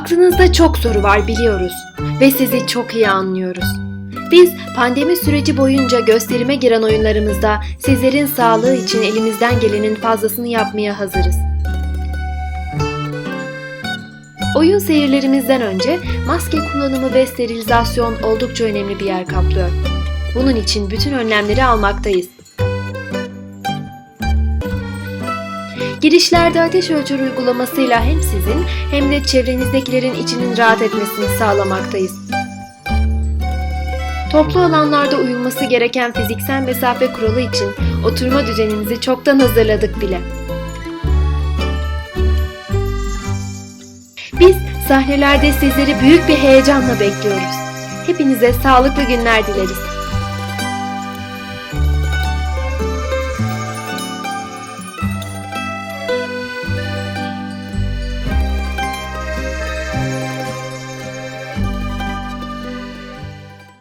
Aklınızda çok soru var biliyoruz ve sizi çok iyi anlıyoruz. Biz pandemi süreci boyunca gösterime giren oyunlarımızda sizlerin sağlığı için elimizden gelenin fazlasını yapmaya hazırız. Oyun seyirlerimizden önce maske kullanımı ve sterilizasyon oldukça önemli bir yer kaplıyor. Bunun için bütün önlemleri almaktayız. Girişlerde ateş ölçer uygulamasıyla hem sizin hem de çevrenizdekilerin içinin rahat etmesini sağlamaktayız. Toplu alanlarda uyulması gereken fiziksel mesafe kuralı için oturma düzenimizi çoktan hazırladık bile. Biz sahnelerde sizleri büyük bir heyecanla bekliyoruz. Hepinize sağlıklı günler dileriz.